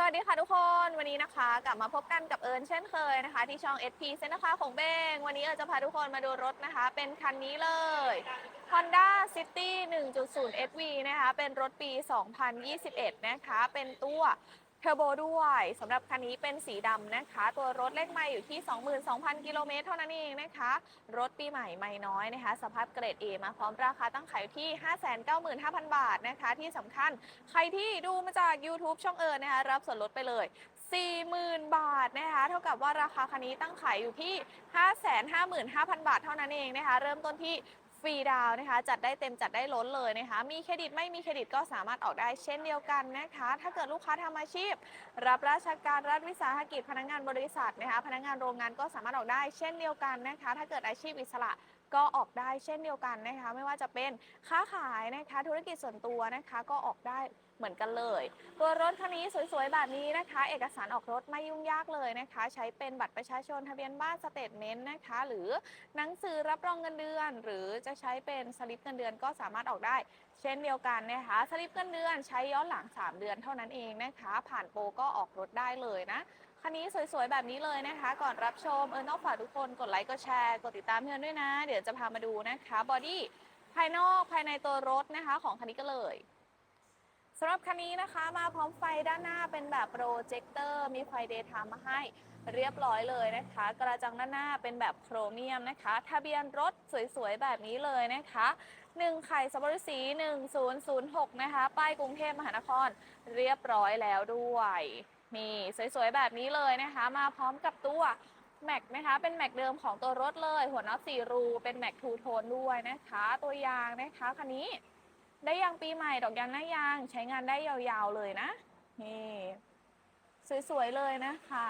สวัสดีค่ะทุกคนวันนี้นะคะกลับมาพบกันกับเอิญเช่นเคยนะคะ ที่ช่อง SP เซ็นนะคะของเบง วันนี้เอิญจะพาทุกคนมาดูรถนะคะ เป็นคันนี้เลย Honda City 1.0 SV นะคะ เป็นรถปี 2021 นะคะ เป็นตัว เทอร์โบด้วยสำหรับคันนี้เป็นสีดำนะคะ ตัวรถเลขไม่อยู่ที่ 22,000 กิโลเมตรเท่านั้นเองนะคะ รถปีใหม่ไม่น้อยนะคะ สภาพเกรด A มาพร้อมราคาตั้งขายอยู่ที่ 595,000 บาทนะคะ ที่สำคัญใครที่ดูมาจาก YouTube ช่องเอิญนะคะ รับส่วนลดไปเลย 40,000 บาทนะคะ เท่ากับว่าราคาคันนี้ตั้งขายอยู่ที่ 555,000 บาทเท่านั้นเองนะคะ เริ่มต้นที่ ฟรีดาวนะคะ จัดได้เต็มจัดได้ล้นเลยนะคะ มีเครดิตไม่มีเครดิตก็สามารถออกได้เช่นเดียวกันนะคะ ถ้าเกิดลูกค้าทำอาชีพ รับราชการรัฐวิสาหกิจพนักงานบริษัทนะคะ พนักงานโรงงานก็สามารถออกได้เช่นเดียวกันนะคะ ถ้าเกิดอาชีพอิสระ ก็ออกได้เช่นเดียวกันนะคะ ไม่ว่าจะเป็นค้าขายนะคะ ธุรกิจส่วนตัวนะคะก็ออกได้เหมือนกันเลย ตัวรถคันนี้สวยๆ แบบนี้นะคะ เอกสารออกรถไม่ยุ่งยากเลยนะคะ ใช้เป็นบัตรประชาชนทะเบียนบ้านสเตทเมนต์นะคะ หรือหนังสือรับรองเงินเดือน หรือจะใช้เป็นสลิปเงินเดือนก็สามารถออกได้ เช่นเดียวกันนะคะ สลิปเงินเดือนใช้ย้อนหลัง 3 เดือนเท่านั้นเองนะคะ ผ่านโปรก็ออกรถได้เลยนะ คันนี้สวยๆ แบบนี้เลยนะคะ ก่อนรับชมเออต้องฝากทุกคนกดไลค์กดแชร์กดติดตามเพื่อนด้วยนะ เดี๋ยวจะพามาดูนะคะบอดี้ภายนอกภายในตัวรถนะคะ ของคันนี้ก็เลยสำหรับคันนี้นะคะมาพร้อมไฟด้านหน้าเป็นแบบโปรเจคเตอร์มีไฟเดย์ไทม์มาให้เรียบร้อยเลยนะคะ กระจังด้านหน้าเป็นแบบโครเมียมนะคะ ทะเบียนรถสวยๆ แบบนี้เลยนะคะ1ไข่สับปะรดสี1006 นะคะ ป้ายกรุงเทพมหานครเรียบร้อยแล้วด้วย นี่สวยๆแบบนี้เลยนะคะ มาพร้อมกับตัวแม็กนะคะ เป็นแม็กเดิมของตัวรถเลย หัวน็อตสี่รู เป็นแม็กทูโทนด้วยนะคะ ตัวยางนะคะคันนี้ ได้ยางปีใหม่ดอกยางหน้ายาง ใช้งานได้ยาวๆเลยนะ นี่ สวยๆเลยนะคะ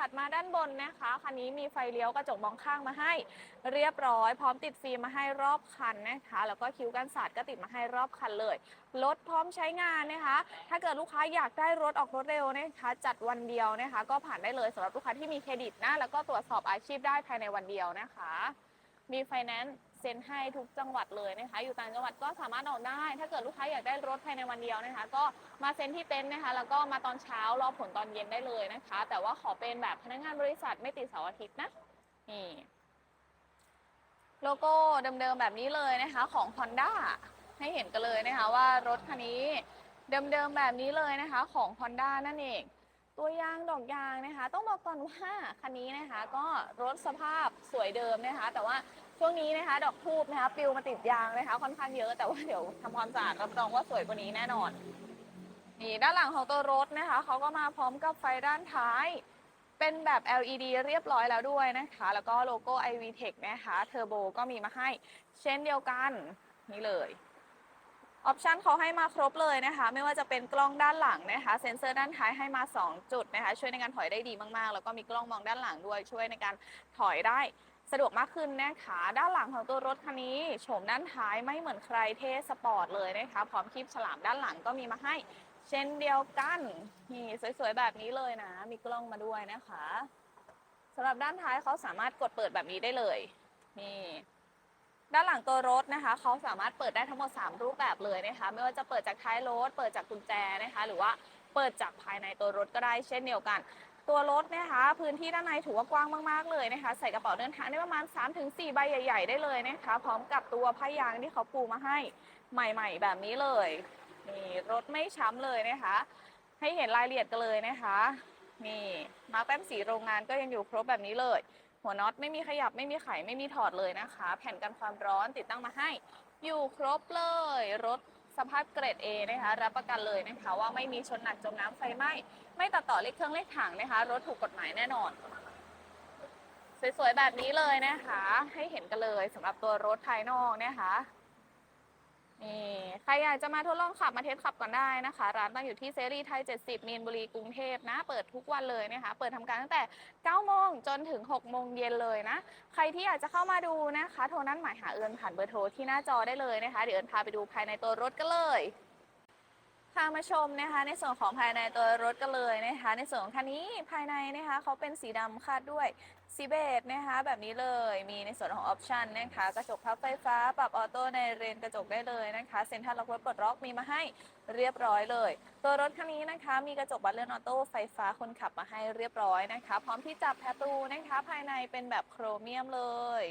ถัดมาด้านบนนะคะคันนี้มีไฟเลี้ยวกระจกมองข้างมาให้ เรียบร้อย พร้อมติดฟิล์มมาให้รอบคันนะคะ แล้วก็คิ้วกันสาดก็ติดมาให้รอบคันเลยรถพร้อมใช้งานนะคะ ถ้าเกิดลูกค้าอยากได้รถออกรถเร็วนะคะ จัดวันเดียวนะคะ ก็ผ่านได้เลยสำหรับลูกค้าที่มีเครดิตนะแล้วก็ตรวจสอบอาชีพได้ภายในวันเดียวนะคะ มีไฟแนนซ์ เซ็นให้ทุกจังหวัดเลยนะคะ อยู่ต่างจังหวัดก็สามารถออกได้ ถ้าเกิดลูกค้าอยากได้รถภายในวันเดียวนะคะ ก็มาเซ็นที่เต็นท์นะคะ แล้วก็มาตอนเช้ารอผลตอนเย็นได้เลยนะคะ แต่ว่าขอเป็นแบบพนักงานบริษัทไม่ติดเสาร์อาทิตย์นะนี่โลโก้เดิมๆแบบนี้เลยนะคะของ Honda ให้เห็นกันเลยนะคะว่ารถคันนี้เดิมๆแบบนี้เลยนะคะของ Honda นั่นเอง ตัวยางดอกยางนะคะ ต้องบอกก่อนว่าคันนี้นะคะ ก็รถสภาพสวยเดิมนะคะ แต่ว่า ช่วงนี้นะคะ ดอกทูบนะคะปลิวมาติดยางนะคะ ค่อนข้างเยอะแต่ว่าเดี๋ยวทำความสะอาดรับรองว่าสวยกว่านี้แน่นอน นี่ด้านหลังของตัวรถนะคะเขาก็มาพร้อมกับไฟด้านท้าย เป็นแบบ LED เรียบร้อยแล้วด้วยนะคะ แล้วก็โลโก้ iV Tech นะคะเทอร์โบก็มีมาให้เช่นเดียวกันนี่เลยออปชันเขาให้มาครบเลยนะคะ ไม่ว่าจะเป็นกล้องด้านหลังนะคะ เซ็นเซอร์ด้านท้ายให้มา 2 จุดนะคะ ช่วยในการถอยได้ดีมากๆ แล้วก็มีกล้องมองด้านหลังด้วย ช่วยในการถอยได้ สะดวกมากขึ้นนะคะ ด้านหลังของตัวรถคันนี้โฉมด้านท้ายไม่เหมือนใครเทสปอร์ตเลยนะคะ พร้อมคลิปฉลามด้านหลังก็มีมาให้ เช่นเดียวกันนี่สวยๆแบบนี้เลยนะ มีกล้องมาด้วยนะคะสำหรับด้านท้ายเขาสามารถกดเปิดแบบนี้ได้เลยนี่ด้านหลังตัวรถนะคะเขาสามารถเปิดได้ทั้งหมด 3 รูปแบบเลยนะคะ ไม่ว่าจะเปิดจากท้ายรถ เปิดจากกุญแจนะคะ หรือว่าเปิดจากภายในตัวรถก็ได้เช่นเดียวกัน ตัวรถนะคะพื้นที่ด้านในถือว่ากว้างมากๆเลยนะคะ ใส่กระเป๋าเดินทางได้ประมาณ 3-4 ใบใหญ่ ๆ ได้เลยนะคะ พร้อมกับตัวผ้ายางที่เขาปูมาให้ใหม่ ๆ แบบนี้เลยนี่รถไม่ช้ำเลยนะคะ ให้เห็นรายละเอียดกันเลยนะคะนี่มาร์คแป้มสีโรงงานก็ยังอยู่ครบแบบนี้เลย หัวน็อตไม่มีขยับไม่มีไขไม่มีถอดเลยนะคะ แผ่นกันความร้อนติดตั้งมาให้ อยู่ครบเลยรถ สภาพเกรด A นะคะรับประกันเลยนะคะว่าไม่มีชนหนักจมน้ำไฟไหม้ไม่ตัดต่อเลขเครื่องเลขถังนะคะ รถถูกกฎหมายแน่นอน สวยๆแบบนี้เลยนะคะ ให้เห็นกันเลยสำหรับตัวรถภายนอกนะคะ นี่ใครอยากจะมาทดลองขับมาเทสขับก่อนได้นะคะ ร้านตั้งอยู่ที่เซรีไทย 70 มีนบุรีกรุงเทพนะ เปิดทุกวันเลยนะคะ เปิดทำการตั้งแต่ 9 โมงจนถึง 6 โมงเย็นเลยนะ ใครที่อยากจะเข้ามาดูนะคะ โทรนั้นหมายหาเอิญผ่านเบอร์โทรที่หน้าจอได้เลยนะคะ เดี๋ยวเอิญพาไปดูภายในตัวรถกันเลยค่ะามาชมนะคะในส่วนของภายในตัวรถกันเลยนะคะ ในส่วนของคันนี้ภายในนะคะเขาเป็นสีดำคาดด้วย สีเบจนะคะแบบนี้เลยมีในส่วนของออปชันนะคะกระจกพับไฟฟ้า ปรับออโต้ในเรนกระจกได้เลยนะคะเซ็นทรัลล็อกรถปลดล็อกมีมาให้เรียบร้อยเลย ตัวรถคันนี้นะคะ มีกระจกบัตเลื่อนออโต้ไฟฟ้าคนขับมาให้เรียบร้อยนะคะ พร้อมที่จับประตูนะคะภายในเป็นแบบโครเมียมเลย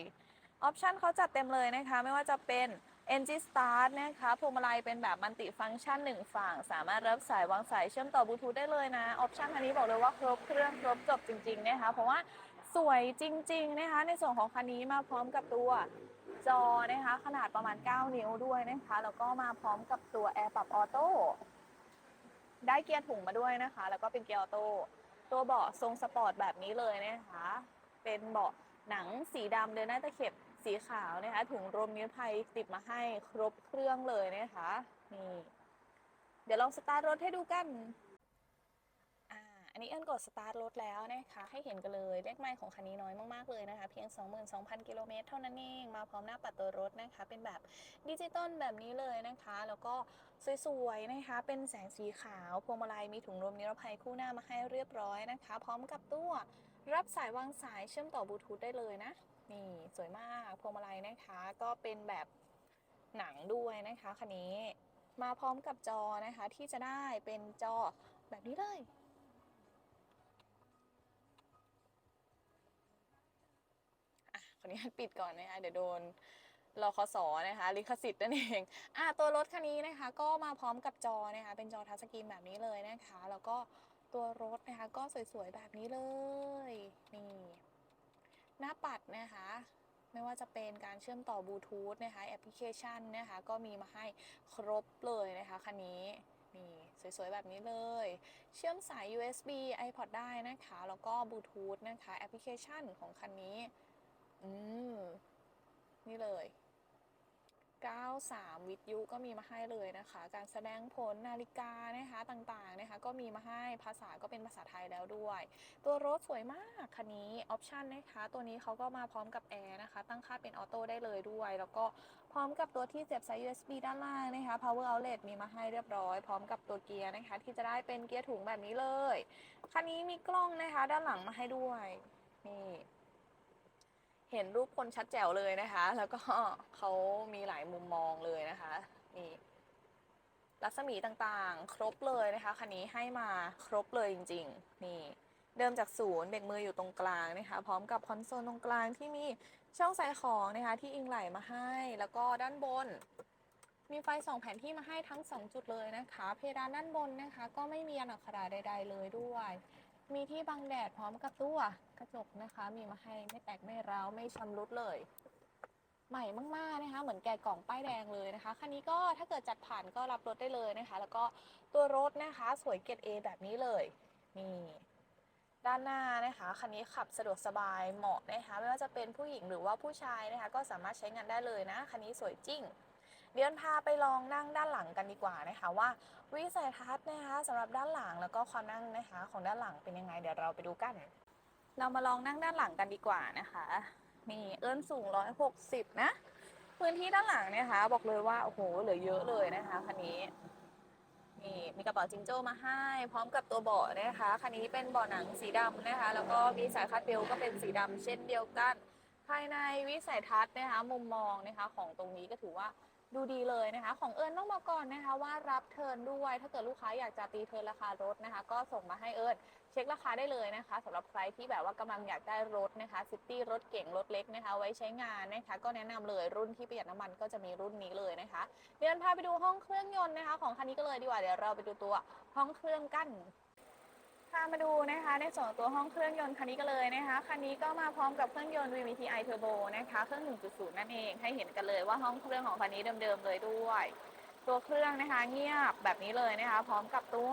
ออปชันเขาจัดเต็มเลยนะคะ ไม่ว่าจะเป็น Engine Start นะคะพวงมาลัยเป็นแบบมัลติฟังก์ชันหนึ่งฝั่ง สามารถรับสายวางสายเชื่อมต่อบลูทูธได้เลยนะ ออปชันคันนี้บอกเลยว่าครบเครื่องครบจบจริงๆนะคะเพราะว่า สวยจริงๆนะคะ ในส่วนของคันนี้มาพร้อมกับตัวจอนะคะ ขนาดประมาณ 9 นิ้วด้วยนะคะ แล้วก็มาพร้อมกับตัวแอร์ปรับออโต้ได้เกียร์ถุงมาด้วยนะคะ แล้วก็เป็นเกียร์ออโต้ตัวเบาะทรงสปอร์ตแบบนี้เลยนะคะ เป็นเบาะหนังสีดำเดินหน้าตะเข็บสีขาวนะคะ ถุงลมนิรภัยติดมาให้ครบเครื่องเลยนะคะนี่เดี๋ยวลองสตาร์ทรถให้ดูกัน นนี้เอิญกดสตาร์ทรถแล้วนะคะให้เห็นกันเลยเลขไมล์ของคันนี้น้อยมากๆเลยนะคะ เพียง 22,000 กิโลเมตรเท่านั้นเองมาพร้อมหน้าปัดตัวรถนะคะ เป็นแบบดิจิตอลแบบนี้เลยนะคะ แล้วก็สวยๆนะคะ เป็นแสงสีขาวพวงมาลัยมีถุงลมนิรภัยคู่หน้ามาให้เรียบร้อยนะคะ พร้อมกับตัวรับสายวางสายเชื่อมต่อบลูทูธได้เลยนะนี่สวยมากพวงมาลัยนะคะ ก็เป็นแบบหนังด้วยนะคะคันนี้มาพร้อมกับจอนะคะที่จะได้เป็นจอแบบนี้เลย ขออนุญาตปิดก่อนนะคะเดี๋ยวโดนรอคสนะคะลิขสิทธิ์นั่นเองอะตัวรถคันนี้นะคะ ก็มาพร้อมกับจอนะคะเป็นจอทัชสกรีนแบบนี้เลยนะคะ แล้วก็ตัวรถนะคะก็สวยๆแบบนี้เลยนี่หน้าปัดนะคะไม่ว่าจะเป็นการเชื่อมต่อบลูทูธนะคะแอปพลิเคชันนะคะ ก็มีมาให้ครบเลยนะคะคันนี้นี่สวยๆแบบนี้เลย เชื่อมสาย USB iPod ได้นะคะ แล้วก็บลูทูธนะคะแอปพลิเคชันของคันนี้ อืม นี่เลย 93 วิทยุก็มีมาให้เลยนะคะ การแสดงผลนาฬิกานะคะต่างๆนะคะ ก็มีมาให้ภาษาก็เป็นภาษาไทยแล้วด้วย ตัวรถสวยมากคันนี้ออปชันนะคะ ตัวนี้เขาก็มาพร้อมกับแอร์นะคะ ตั้งค่าเป็นออโต้ได้เลยด้วย แล้วก็พร้อมกับตัวที่เสียบสาย USB ด้านล่างนะคะ power outlet มีมาให้เรียบร้อย พร้อมกับตัวเกียร์นะคะ ที่จะได้เป็นเกียร์ถุงแบบนี้เลยคันนี้มีกล้องนะคะ ด้านหลังมาให้ด้วยนี่ เห็นรูปคนชัดแจ๋วเลยนะคะ แล้วก็เขามีหลายมุมมองเลยนะคะนี่รัศมีต่างๆ ครบเลยนะคะคันนี้ให้มาครบเลยจริง ๆ นี่ เดิมจากศูนย์เบรกมืออยู่ตรงกลางนะคะ พร้อมกับคอนโซลตรงกลางที่มีช่องใส่ของนะคะ ที่อิงไหลมาให้ แล้วก็ด้านบน มีไฟสองแผนที่มาให้ทั้ง 2 จุดเลยนะคะ เพดานด้านบนนะคะ ก็ไม่มีอักขระใด ๆ เลยด้วย มีที่บังแดดพร้อมกับตัว กระจกนะคะ มีมาให้ไม่แตกไม่ร้าวไม่ชำรุดเลย ใหม่มากๆนะคะ เหมือนแกะกล่องป้ายแดงเลยนะคะคันนี้ก็ถ้าเกิดจัดผ่านก็รับรถได้เลยนะคะ แล้วก็ตัวรถนะคะ สวยเกรด A แบบนี้เลยนี่ด้านหน้านะคะคันนี้ขับสะดวกสบายเหมาะนะคะไม่ว่าจะเป็นผู้หญิงหรือว่าผู้ชายนะคะ ก็สามารถใช้งานได้เลยนะคันนี้สวยจริง เดี๋ยวพาไปลองนั่งด้านหลังกันดีกว่านะคะ ว่าวิสัยทัศน์นะคะสำหรับด้านหลังแล้วก็ความนั่งนะคะ ของด้านหลังเป็นยังไง เดี๋ยวเราไปดูกัน เรามาลองนั่งด้านหลังกันดีกว่านะคะนี่เอิ้นสูง 160 นะ พื้นที่ด้านหลังเนี่ยคะ บอกเลยว่าโอ้โหเหลือเยอะเลยนะคะคันนี้นี่มีกระเป๋าจิงโจ้มาให้ พร้อมกับตัวเบาะนะคะคันนี้เป็นเบาะหนังสีดำนะคะ แล้วก็มีสายคาดเบลต์ก็เป็นสีดำเช่นเดียวกัน ภายในวิสัยทัศน์นะคะ มุมมองนะคะของตรงนี้ก็ถือว่าดูดีเลยนะคะ ของเอิญต้องบอกก่อนนะคะ ว่ารับเทิร์นด้วยถ้าเกิดลูกค้าอยากจะตีเทิร์นราคารถนะคะ ก็ส่งมาให้เอิญ เช็คราคาได้เลยนะคะสำหรับใครที่แบบว่ากำลังอยากได้รถนะคะซิตี้รถเก่งรถเล็กนะคะ ไว้ใช้งานนะคะ ก็แนะนำเลยรุ่นที่ประหยัดน้ำมันก็จะมีรุ่นนี้เลยนะคะเดี๋ยวพาไปดูห้องเครื่องยนต์นะคะ ของคันนี้ก็เลยดีกว่าเดี๋ยวเราไปดูตัวห้องเครื่องกันพามาดูนะคะในส่วนของตัวห้องเครื่องยนต์คันนี้ก็เลยนะคะคันนี้ก็มาพร้อมกับเครื่องยนต์ VVTi Turbo นะคะเครื่อง 1.0 นั่นเองให้เห็นกันเลยว่าห้องเครื่องของคันนี้เดิมๆเลยด้วย ตัวเครื่องนะคะเงียบแบบนี้เลยนะคะ พร้อมกับตัว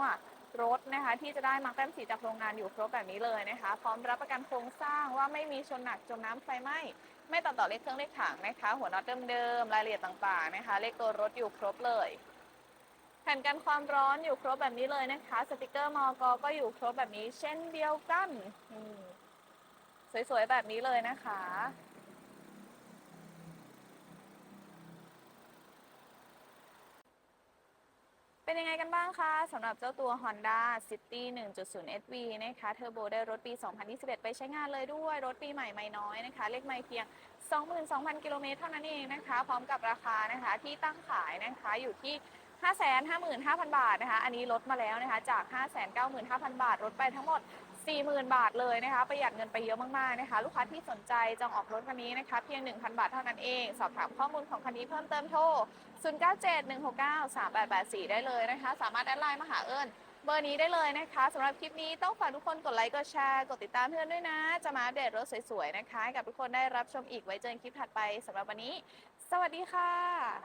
รถนะคะ ที่จะได้มาแต้มสีจากโรงงานอยู่ครบแบบนี้เลยนะคะ พร้อมรับประกันโครงสร้างว่าไม่มีชนหนักจมน้ำไฟไหม้ไม่ต่อต่อเลขเครื่องเลขถังนะคะ หัวน็อตเดิมๆรายละเอียดต่างๆนะคะ เลขตัวรถอยู่ครบเลย แผ่นกันความร้อนอยู่ครบแบบนี้เลยนะคะ สติกเกอร์มอกก็อยู่ครบแบบนี้เช่นเดียวกันสวยๆแบบนี้เลยนะคะ เป็นยังไงกันบ้างคะสำหรับเจ้าตัว Honda City 1.0 SV นะคะเทอร์โบได้รถปี 2021 ไปใช้งานเลยด้วย รถปีใหม่ไม่น้อยนะคะ เลขไม่เพียง 22,000 กิโลเมตรเท่านั้นเองนะคะ พร้อมกับราคานะคะที่ตั้งขายนะคะอยู่ที่555,000 บาทนะคะ อันนี้ลดมาแล้วนะคะ จาก 595,000 บาทลดไปทั้งหมด 40,000 บาทเลยนะคะ ประหยัดเงินไปเยอะมากๆนะคะ ลูกค้าที่สนใจจองออกรถคันนี้นะคะ เพียง 1,000 บาทเท่านั้นเอง สอบถามข้อมูลของคันนี้เพิ่มเติมโทร 0971693884 ได้เลยนะคะ สามารถแอดไลน์มาหาเอิญเบอร์นี้ได้เลยนะคะสำหรับคลิปนี้ต้องฝากทุกคนกดไลค์กดแชร์กดติดตามเพื่อนด้วยนะ จะมาอัปเดตรถสวยๆนะคะให้กับทุกคนได้รับชมอีกไว้เจอกันคลิปถัดไปสำหรับวันนี้ สวัสดีค่ะ